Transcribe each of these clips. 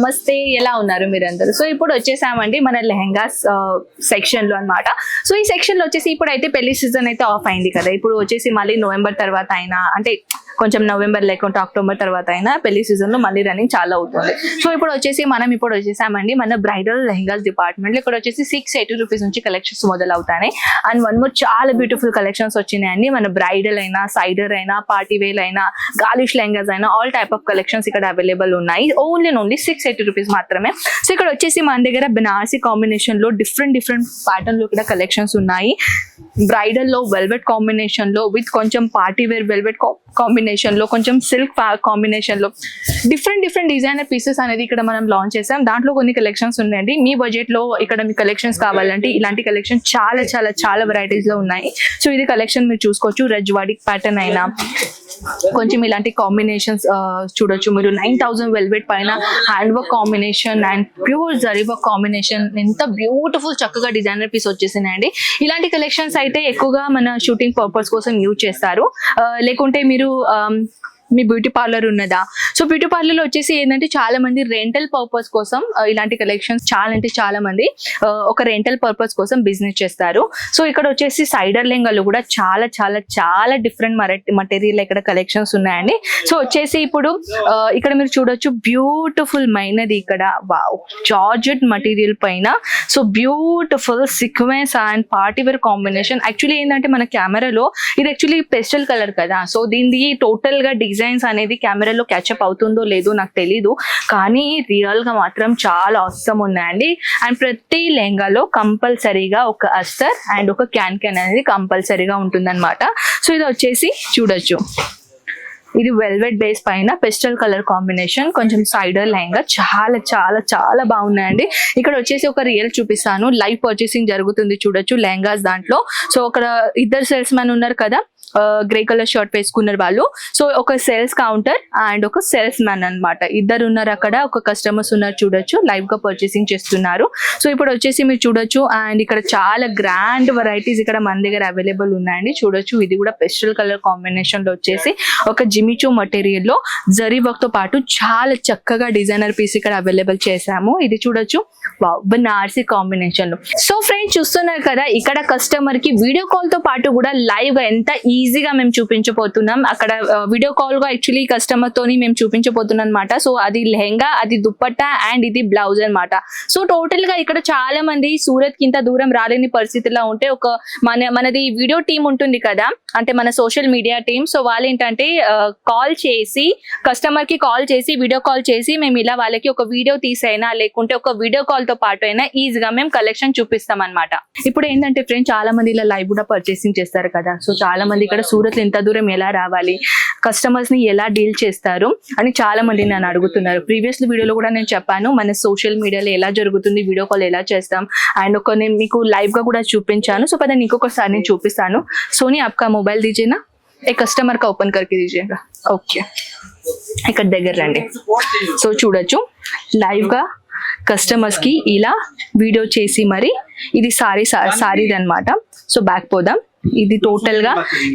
నమస్తే ఎలా ఉన్నారు మీరందరూ? సో ఇప్పుడు వచ్చేసామండి మన లెహంగాస్ సెక్షన్లో అన్నమాట. సో ఈ సెక్షన్లో వచ్చేసి ఇప్పుడు అయితే పెళ్ళి సీజన్ అయితే ఆఫ్ అయింది కదా. ఇప్పుడు వచ్చేసి మళ్ళీ నవంబర్ తర్వాత అయినా అంటే కొంచెం నవంబర్ లేకుంటే అక్టోబర్ తర్వాత అయినా పెళ్ళి సీజన్లో మళ్ళీ రన్నింగ్ చాలా అవుతుంది. సో ఇప్పుడు వచ్చేసి మనం ఇప్పుడు వచ్చేసామండి. మన బ్రైడల్ లెహంగాస్ డిపార్ట్మెంట్ ఇక్కడ వచ్చేసి సిక్స్ ఎయిటీ రూపీస్ నుంచి కలెక్షన్స్ మొదలవుతాయి అండ్ వన్ మోర్ చాలా బ్యూటిఫుల్ కలెక్షన్స్ వచ్చినాయండి. మన బ్రైడల్ అయినా సైడర్ అయినా పార్టీ వేల్ అయినా గాలిష్ లెహంగాస్ అయినా ఆల్ టైప్ ఆఫ్ కలెక్షన్స్ ఇక్కడ అవైలబుల్ ఉన్నాయి. Only only six eighty rupees మాత్రమే. సో ఇక్కడ వచ్చేసి మన దగ్గర బెనారసీ కాంబినేషన్లో డిఫరెంట్ డిఫరెంట్ ప్యాటర్న్లో కూడా కలెక్షన్స్ ఉన్నాయి. బ్రైడల్లో వెల్వెట్ కాంబినేషన్లో విత్ కొంచెం పార్టీ వేర్ వెల్వెట్ కాంబినేషన్ లో కొంచెం సిల్క్ కాంబినేషన్లో. డిఫరెంట్ డిఫరెంట్ డిజైనర్ పీసెస్ అనేది ఇక్కడ మనం లాంచ్ చేసాం. దాంట్లో కొన్ని కలెక్షన్స్ ఉన్నాయండి. మీ బడ్జెట్లో ఇక్కడ మీ కలెక్షన్స్ కావాలంటే ఇలాంటి కలెక్షన్ చాలా చాలా చాలా వెరైటీస్లో ఉన్నాయి. సో ఇది కలెక్షన్ మీరు చూసుకోవచ్చు. రజ్వాడి ప్యాటర్న్ అయినా కొంచెం ఇలాంటి కాంబినేషన్స్ చూడొచ్చు. మీరు నైన్ థౌసండ్ వెల్వెట్ పైన hand work combination and pure zari work combination ఎంత బ్యూటిఫుల్ చక్కగా డిజైనర్ పీస్ వచ్చేసినాయండి. ఇలాంటి కలెక్షన్స్ అయితే ఎక్కువగా మన షూటింగ్ పర్పస్ కోసం యూజ్ చేస్తారు. లేకుంటే మీరు మీ బ్యూటీ పార్లర్ ఉన్నదా? సో బ్యూటీ పార్లర్లో వచ్చేసి ఏంటంటే చాలా మంది రెంటల్ పర్పస్ కోసం ఇలాంటి కలెక్షన్స్ చాలా అంటే చాలా మంది ఒక రెంటల్ పర్పస్ కోసం బిజినెస్ చేస్తారు. సో ఇక్కడ వచ్చేసి సైడర్ లెంగాలు కూడా చాలా చాలా చాలా డిఫరెంట్ మటీరియల్ ఇక్కడ కలెక్షన్స్ ఉన్నాయండి. సో వచ్చేసి ఇప్పుడు ఇక్కడ మీరు చూడొచ్చు బ్యూటిఫుల్ మైనది ఇక్కడ. జార్జెట్ మటీరియల్ పైన. So beautiful sequence and party wear combination actually ఏంటంటే మన కెమెరాలో ఇది యాక్చువల్లీ పెస్టల్ కలర్ కదా. సో దీనిది టోటల్గా డిజైన్స్ అనేది కెమెరాలో క్యాచప్ అవుతుందో లేదో నాకు తెలీదు. కానీ రియల్గా మాత్రం చాలా అవసరం ఉన్నాయండి. అండ్ ప్రతి లెహంగాలో కంపల్సరీగా ఒక అస్తర్ అండ్ ఒక క్యాన్ క్యాన్ అనేది కంపల్సరీగా ఉంటుందన్నమాట. సో ఇది వచ్చేసి చూడొచ్చు. ఇది వెల్వెట్ బేస్ పైన పెస్టల్ కలర్ కాంబినేషన్ కొంచెం సైడర్ లెహంగా చాలా చాలా చాలా బాగున్నాయండి. ఇక్కడ వచ్చేసి ఒక రియల్ చూపిస్తాను. లైవ్ పర్చేసింగ్ జరుగుతుంది చూడొచ్చు లెహంగాస్ దాంట్లో. సో అక్కడ ఇద్దరు సేల్స్ మ్యాన్ ఉన్నారు కదా గ్రే కలర్ షర్ట్ వేసుకున్నారు వాళ్ళు. సో ఒక సేల్స్ కౌంటర్ అండ్ ఒక సేల్స్ మ్యాన్ అన్నమాట. ఇద్దరు ఉన్నారు అక్కడ ఒక కస్టమర్స్ ఉన్నారు చూడొచ్చు లైవ్గా పర్చేసింగ్ చేస్తున్నారు. సో ఇప్పుడు వచ్చేసి మీరు చూడొచ్చు అండ్ ఇక్కడ చాలా గ్రాండ్ వెరైటీస్ ఇక్కడ మన దగ్గర అవైలబుల్ ఉన్నాయండి. చూడొచ్చు ఇది కూడా పెస్టల్ కలర్ కాంబినేషన్లో వచ్చేసి ఒక జిమిచో మటీరియల్లో జరీ వర్క్తో పాటు చాలా చక్కగా డిజైనర్ పీస్ ఇక్కడ అవైలబుల్ చేసాము ఇది చూడొచ్చు. బనార్సీ కాంబినేషన్లో. సో ఫ్రెండ్స్ చూస్తున్నారు కదా ఇక్కడ కస్టమర్కి వీడియో కాల్తో పాటు కూడా లైవ్గా ఎంత ఈజీగా మేము చూపించబోతున్నాం. అక్కడ వీడియో కాల్గా యాక్చువల్లీ కస్టమర్ తోని మేము చూపించబోతున్నాం అనమాట సో అది లెహంగా అది దుప్పట్టా అండ్ ఇది బ్లౌజ్ అన్నమాట. సో టోటల్గా ఇక్కడ చాలా మంది సూరత్కి ఇంత దూరం రాలేని పరిస్థితిలో ఉంటే ఒక మన మనది వీడియో టీం ఉంటుంది కదా. అంటే మన సోషల్ మీడియా టీం సో వాళ్ళు ఏంటంటే కాల్ చేసి కస్టమర్కి కాల్ చేసి వీడియో కాల్ చేసి మేము ఇలా వాళ్ళకి ఒక వీడియో తీసైనా లేకుంటే ఒక వీడియో కాల్తో పాటు అయినా ఈజీగా మేము కలెక్షన్ చూపిస్తాం అనమాట ఇప్పుడు ఏంటంటే ఫ్రెండ్స్ చాలా మంది ఇలా లైవ్ కూడా పర్చేసింగ్ చేస్తారు కదా. సో చాలా మంది మంది ఇక్కడ సూరత్ ఎంత దూరం ఎలా రావాలి? కస్టమర్స్ని ఎలా డీల్ చేస్తారు? అని చాలా మంది నన్ను అడుగుతున్నారు. ప్రీవియస్ వీడియోలో కూడా నేను చెప్పాను మన సోషల్ మీడియాలో ఎలా జరుగుతుంది వీడియో కాల్ ఎలా చేస్తాం? అండ్ ఒక నేను మీకు లైవ్గా కూడా చూపించాను. సో పద ఇంకొకసారి నేను చూపిస్తాను. సోనీ ఆప్కా మొబైల్ దీజేనా? ఏ కస్టమర్ కా ఓపెన్ కరికి దీజేనా? ఓకే. ఇక్కడ దగ్గర రండి. సో చూడొచ్చు. లైవ్గా కస్టమర్స్కి ఇలా వీడియో చేసి మరి ఇది సారీ సారీది అనమాట సో బ్యాక్ పోదాం. ఇది టోటల్గా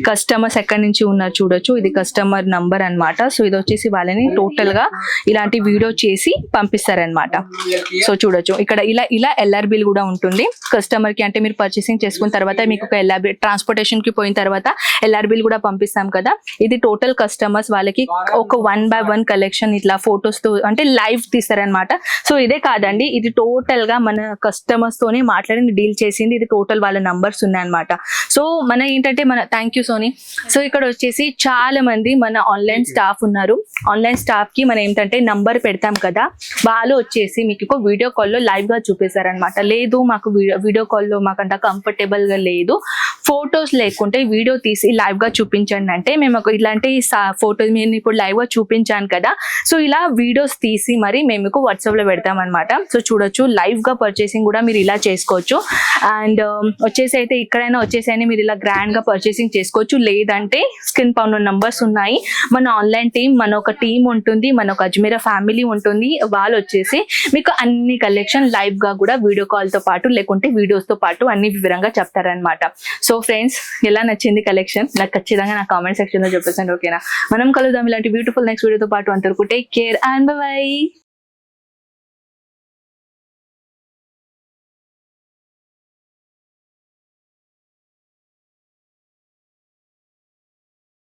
కస్టమర్స్ ఎక్కడి నుంచి ఉన్నారు చూడొచ్చు. ఇది కస్టమర్ నంబర్ అన్నమాట. సో ఇది వచ్చేసి వాళ్ళని టోటల్గా ఇలాంటి వీడియో చేసి పంపిస్తారనమాట సో చూడొచ్చు. ఇక్కడ ఇలా ఇలా ఎల్ఆర్ బిల్ కూడా ఉంటుంది. కస్టమర్కి అంటే మీరు పర్చేసింగ్ చేసుకున్న తర్వాత మీకు ఒక ఎల్ఆర్ బిల్ ట్రాన్స్పోర్టేషన్కి పోయిన తర్వాత ఎల్ఆర్ బిల్ కూడా పంపిస్తాం కదా. ఇది టోటల్ కస్టమర్స్ వాళ్ళకి ఒక వన్ బై వన్ కలెక్షన్ ఇట్లా ఫొటోస్తో అంటే లైవ్ తీస్తారనమాట సో ఇదే కాదండి. ఇది టోటల్గా మన కస్టమర్స్ తోనే మాట్లాడి డీల్ చేసింది. ఇది టోటల్ వాళ్ళ నంబర్స్ ఉన్నాయన్నమాట. సో మన ఏంటంటే మన థ్యాంక్ యూ సోనీ సో ఇక్కడ వచ్చేసి చాలా మంది మన ఆన్లైన్ స్టాఫ్ ఉన్నారు. ఆన్లైన్ స్టాఫ్కి మనం ఏంటంటే నంబర్ పెడతాం కదా. వాళ్ళు వచ్చేసి మీకు వీడియో కాల్లో లైవ్గా చూపిస్తారనమాట లేదు మాకు వీడియో కాల్లో మాకు అంత కంఫర్టబుల్గా లేదు. ఫొటోస్ లేకుంటే వీడియో తీసి లైవ్గా చూపించండి అంటే మేము ఇలాంటి ఫోటోస్ నేను ఇప్పుడు లైవ్గా చూపించాను కదా. సో ఇలా వీడియోస్ తీసి మరి మేము మీకు వాట్సాప్లో పెడతాం అనమాట సో చూడొచ్చు. లైవ్గా పర్చేసింగ్ కూడా మీరు ఇలా చేసుకోవచ్చు. అండ్ వచ్చేసి అయితే ఇక్కడైనా వచ్చేసి మీరు ఇలా గ్రాండ్గా పర్చేసింగ్ చేసుకోవచ్చు. లేదంటే స్కిన్ పౌన్ నంబర్స్ ఉన్నాయి. మన ఆన్లైన్ టీం మన ఒక టీం ఉంటుంది మన ఒక అజ్మీరా ఫ్యామిలీ ఉంటుంది. వాళ్ళు వచ్చేసి మీకు అన్ని కలెక్షన్ లైవ్గా కూడా వీడియో కాల్తో పాటు లేకుంటే వీడియోస్తో పాటు అన్ని వివరంగా చెప్తారనమాట సో ఫ్రెండ్స్ ఎలా నచ్చింది కలెక్షన్ నాకు ఖచ్చితంగా నా కామెంట్ సెక్షన్లో చెప్పేసాను ఓకేనా మనం కలుద్దాం ఇలాంటి బ్యూటిఫుల్ నెక్స్ట్ వీడియోతో పాటు అంతవరకు టేక్ కేర్ అండ్ బై